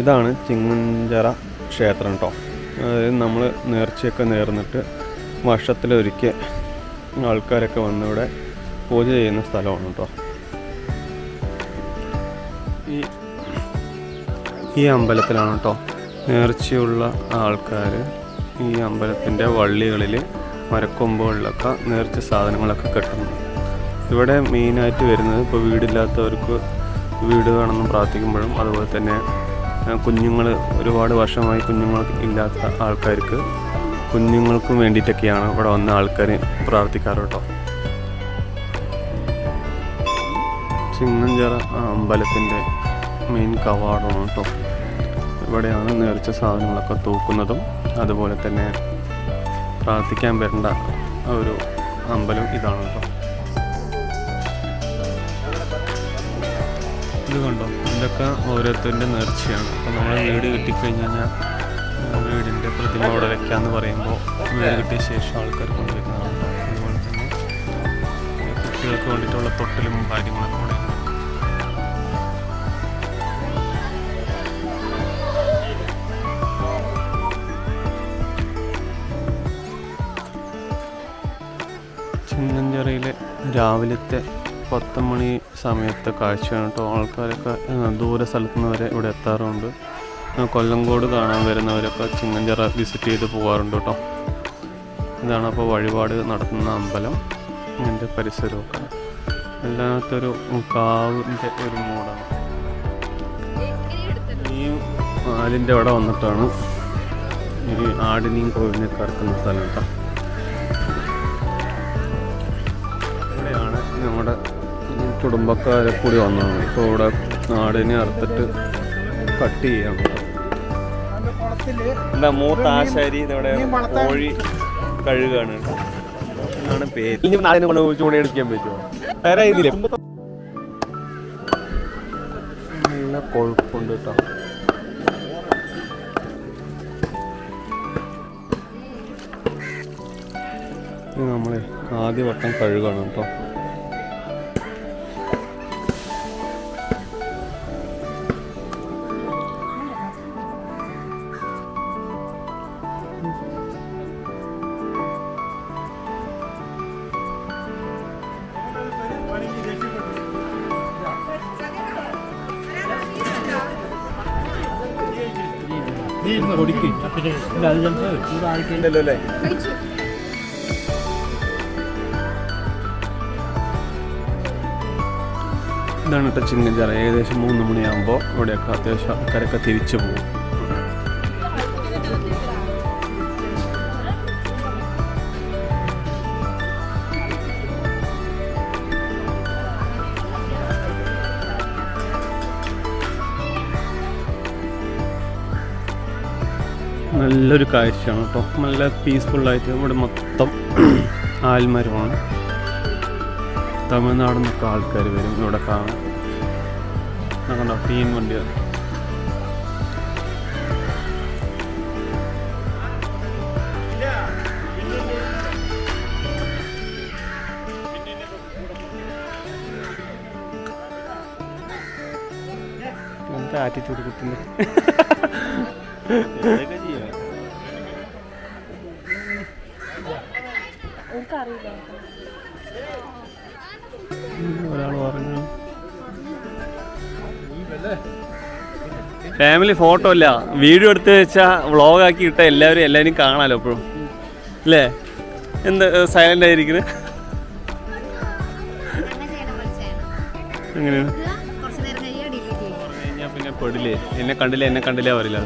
ഇതാണ് ചിങ്ങഞ്ചിറ ക്ഷേത്രം കേട്ടോ അതായത് നമ്മൾ നേർച്ചയൊക്കെ നേർന്നിട്ട് വർഷത്തിലൊരിക്കൽ ആൾക്കാരൊക്കെ വന്ന് ഇവിടെ പൂജ ചെയ്യുന്ന സ്ഥലമാണ് കേട്ടോ ഈ ഈ അമ്പലത്തിലാണ് കേട്ടോ നേർച്ചയുള്ള ആൾക്കാർ ഈ അമ്പലത്തിന്റെ വള്ളികളിൽ മരക്കൊമ്പുകളിലൊക്കെ നേർച്ച സാധനങ്ങളൊക്കെ കെട്ടുന്നു ഇവിടെ മെയിനായിട്ട് വരുന്നത് ഇപ്പോൾ വീടില്ലാത്തവർക്ക് വീട് വേണമെന്ന് പ്രാർത്ഥിക്കുമ്പോഴും അതുപോലെ തന്നെ കുഞ്ഞുങ്ങൾ ഒരുപാട് വർഷമായി കുഞ്ഞുങ്ങൾ ഇല്ലാത്ത ആൾക്കാർക്ക് കുഞ്ഞുങ്ങൾക്കും വേണ്ടിയിട്ടൊക്കെയാണ് ഇവിടെ വന്ന ആൾക്കാർ പ്രാർത്ഥിക്കാറ് കേട്ടോ. ചിങ്ങഞ്ചിറ അമ്പലത്തിന്റെ മെയിൻ കവാടമാണ് കേട്ടോ. ഇവിടെയാണ് നേർച്ച സാധനങ്ങളൊക്കെ തൂക്കുന്നതും അതുപോലെ തന്നെ പ്രാർത്ഥിക്കാൻ വരേണ്ട ഒരു അമ്പലം ഇതാണ് കേട്ടോ. ഇതൊക്കെ ഓരോരുത്തരുടെ നേർച്ചയാണ്. അപ്പോൾ നമ്മൾ വീട് കിട്ടിക്കഴിഞ്ഞ് കഴിഞ്ഞാൽ വീടിന്റെ പ്രതിമ അവിടെ വെക്കാമെന്ന് പറയുമ്പോൾ വീട് കിട്ടിയ ശേഷം ആൾക്കാർ കൊണ്ടുവരുന്നതാണ്. അതുപോലെ തന്നെ കുട്ടികൾക്ക് വേണ്ടിയിട്ടുള്ള തൊട്ടിലും കാര്യങ്ങളൊക്കെ കൂടെ ഉണ്ട്. രാവിലത്തെ പത്ത് മണി സമയത്തെ കാഴ്ചയാണ് കേട്ടോ ആൾക്കാരൊക്കെ ദൂരെ സ്ഥലത്തു നിന്ന് വരെ ഇവിടെ എത്താറുണ്ട്. കൊല്ലങ്കോട് കാണാൻ വരുന്നവരൊക്കെ ചിങ്ങഞ്ചിറ വിസിറ്റ് ചെയ്ത് പോകാറുണ്ട് കേട്ടോ. ഇതാണ് അപ്പോൾ വഴിപാട് നടത്തുന്ന അമ്പലം. ഇതിന്റെ പരിസരമൊക്കെ. വല്ലാത്തൊരു കാവിന്റെ ഒരു മൂടാണ്. ഈ ആലിന്റെ അവിടെ വന്നിട്ടാണ് ഈ ആടിനെയും കോഴിനെ കറക്കുന്ന സ്ഥലം കേട്ടോ. നമ്മുടെ കുടുംബക്കാരെ കൂടി വന്നതാണ്. ഇപ്പോൾ ഇവിടെ നാടിനെ അറുത്തിട്ട് കട്ട് ചെയ്യാം. എന്താ മൂത്ത ആശാരി ഇവിടെ കോഴി കഴുകാണ്. എന്നാണ് പേര്. ഇനി നാളെ കൊണ്ട് ചൂടയെടുക്കാൻ പറ്റുമോ? വേറെ ഇതില്ലേ നല്ല കൊഴുപ്പുണ്ട് കേട്ടോ. നമ്മളെ ആദ്യ വട്ടം കഴുകാണ് കേട്ടോ. ഇല്ലല്ലോ അല്ലേ ഇതാണ് കേട്ടോ ചിങ്ങഞ്ചിറ. ഏകദേശം മൂന്ന് മണിയാകുമ്പോൾ ഇവിടെയൊക്കെ അത്യാവശ്യം ആൾക്കാരൊക്കെ തിരിച്ചു പോകും. നല്ലൊരു കാഴ്ചയാണ് കേട്ടോ. നല്ല പീസ്ഫുള്ളായിട്ട് ഇവിടെ മൊത്തം ആൽമരമാണ്. തമിഴ്നാട് നിന്നൊക്കെ ആൾക്കാർ വരും ഇവിടെ ടീൻ വണ്ടിയാണ് എന്താ ആറ്റിറ്റ്യൂഡ് കുത്തുന്നത് എന്തൊക്കെ ചെയ്യാം ഒരാൾ പറഞ്ഞു ഫാമിലി ഫോട്ടോ അല്ല വീഡിയോ എടുത്ത് വെച്ചാൽ വ്ളോഗാക്കി ഇട്ട എല്ലാവരും എല്ലാവരും കാണാലോ എപ്പോഴും അല്ലേ എന്ത് സൈലന്റ് ആയിരിക്കുന്നത് എങ്ങനെയാണ്? പെടില്ലേ? എന്നെ കണ്ടില്ല? എന്നെ കണ്ടില്ല പറയില്ല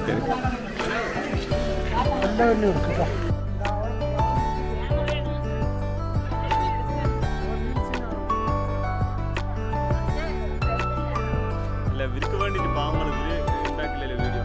അല്ല ഇവർക്ക് വേണ്ടിട്ട് പാവങ്ങൾ ഉണ്ടാക്കില്ലല്ലോ വീഡിയോ.